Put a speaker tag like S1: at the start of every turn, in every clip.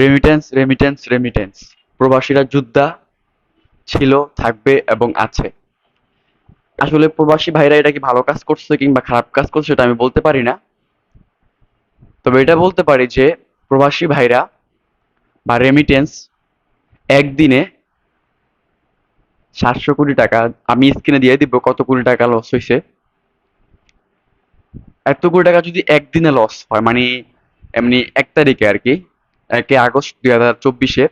S1: Remittance remittance remittance প্রবাসীরা যোদ্ধা ছিল, থাকবে এবং আছে। আসলে প্রবাসী ভাইরা এটা কি ভালো কাজ করছে কিংবা খারাপ কাজ করছে সেটা আমি বলতে পারি না। তবে এটা বলতে পারি যে প্রবাসী ভাইরা বা রেমিটেন্স একদিনে সাতশো কোটি টাকা, আমি স্ক্রিনে দিয়ে দিব কত কোটি টাকা লস হয়েছে এত কোটি টাকা যদি একদিনে লস হয় মানে এমনি এক তারিখে আর কি একে আগস্ট দুই হাজার চব্বিশে।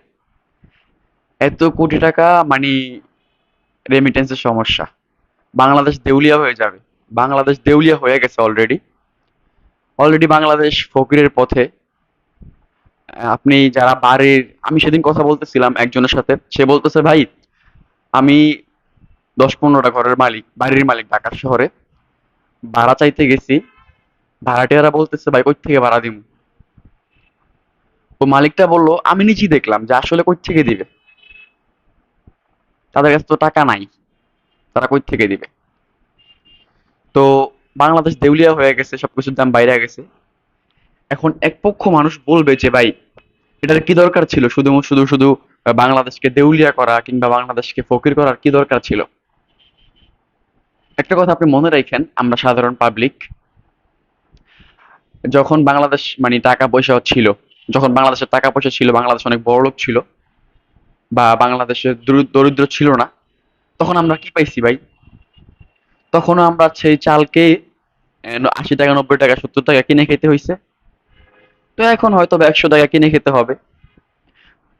S1: এত কোটি টাকা মানে রেমিটেন্সের সমস্যা। বাংলাদেশ দেউলিয়া হয়ে যাবে। বাংলাদেশ দেউলিয়া হয়ে গেছে অলরেডি অলরেডি বাংলাদেশ ফকিরের পথে। আপনি যারা বাড়ির, আমি সেদিন কথা বলতেছিলাম একজনের সাথে। সে বলতেছে, ভাই, আমি দশ পনেরোটা ঘরের মালিক, বাড়ির মালিক ঢাকার শহরে। ভাড়া চাইতে গেছি। ভাড়াটিয়ারা বলতেছে, ভাই, কই থেকে ভাড়া দিব তো মালিকটা বলল, আমি নিজেই দেখলাম যে আসলে কই থেকে দিবে? তাদের কাছে তো টাকা নাই, তারা কই থেকে দিবে? তো বাংলাদেশ দেউলিয়া হয়ে গেছে সবকিছুর দাম বাইরে গেছে। এখন এক পক্ষ মানুষ বলবে যে, ভাই, এটার কি দরকার ছিল? শুধু শুধু শুধু বাংলাদেশকে দেউলিয়া করা কিংবা বাংলাদেশকে ফকির করার কি দরকার ছিল? একটা কথা আপনি মনে রাখেন, আমরা সাধারণ পাবলিক যখন বাংলাদেশ মানে টাকা পয়সা ছিল যখন বাংলাদেশের টাকা পয়সা ছিল, বাংলাদেশ অনেক বড় লোক ছিল, বা বাংলাদেশে দরি- দরিদ্র ছিল না, তখন আমরা কি পাইছি ভাই? তখনও আমরা সেই চালকে আশি টাকা, নব্বই টাকা, সত্তর টাকা কিনে খেতে হয়েছে তো এখন হয়তো একশো টাকা কিনে খেতে হবে।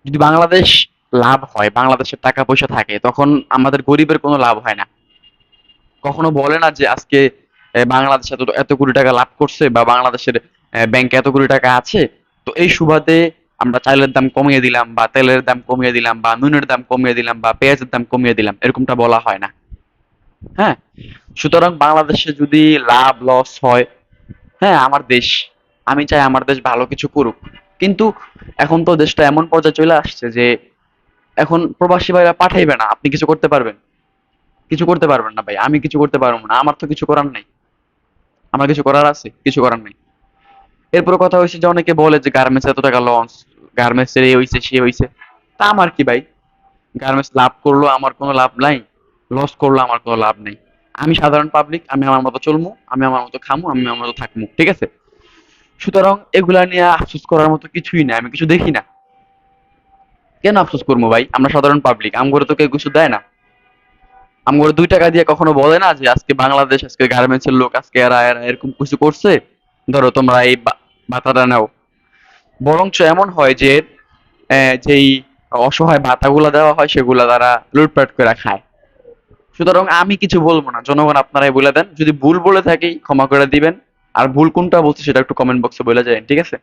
S1: যদি বাংলাদেশ লাভ হয়, বাংলাদেশের টাকা পয়সা থাকে, তখন আমাদের গরিবের কোনো লাভ হয় না। কখনো বলে না যে আজকে বাংলাদেশ এত এত কোটি টাকা লাভ করছে, বা বাংলাদেশের ব্যাংকে এত কোটি টাকা আছে এই সুবাদে আমরা চালের দাম কমিয়ে দিলাম, বা তেলের দাম কমিয়ে দিলাম, বা নুনের দাম কমিয়ে দিলাম, বা পেঁয়াজের দাম কমিয়ে দিলাম, এরকমটা বলা হয় না। হ্যাঁ? সুতরাং বাংলাদেশে যদি লাভ লস হয় হ্যাঁ আমার দেশ, আমি চাই আমার দেশ ভালো কিছু করুক। কিন্তু এখন তো দেশটা এমন পর্যায়ে চলে আসছে যে এখন প্রবাসী ভাইরা পাঠাইবে না, আপনি কিছু করতে পারবেন? কিছু করতে পারবেন না ভাই, আমি কিছু করতে পারব না, আমার তো কিছু করার নেই। আমার কিছু করার আছে, কিছু করার নাই। এরপর কথা হয়েছে যে অনেকে বলে যে গার্মেন্টস এত টাকা লঞ্চ গার্মেন্টস এর এই হয়েছে সে হয়েছে তা আমার কি ভাই? গার্মেন্টস লাভ করল আমার কোনো লাভ নাই লস করল আমার কোনো লাভ নেই। আমি সাধারণ পাবলিক আমি আমার মতো চলমু, আমি আমার মতো খামু, আমি আমার মতো থাকমু, ঠিক আছে? সুতরাং এগুলা নিয়ে আফসোস করার মতো কিছুই না আমি কিছু দেখি না। কেন আফসোস করব ভাই? আমরা সাধারণ পাবলিক আমগরে তো কেউ কিছু দেয় না। আমগরে দুই টাকা দিয়ে কখনো বলে না যে আজকে বাংলাদেশ, আজকে গার্মেন্টস এর লোক, আজকে এরা এরা এরকম কিছু করছে। ধরো তোমরা এই ভাতাটা নাও। বরঞ্চ এমন হয় যে যেই অসহায় ভাতাগুলা দেওয়া হয়, সেগুলো তারা লুটপাট করে খায়। সুতরাং আমি কিছু বলব না। জনগণ আপনারাই বলে দেন। যদি ভুল বলে থাকি, ক্ষমা করে দিবেন। আর ভুল কোনটা বলছি, সেটা একটু কমেন্ট বক্সে বলে যায় ঠিক আছে?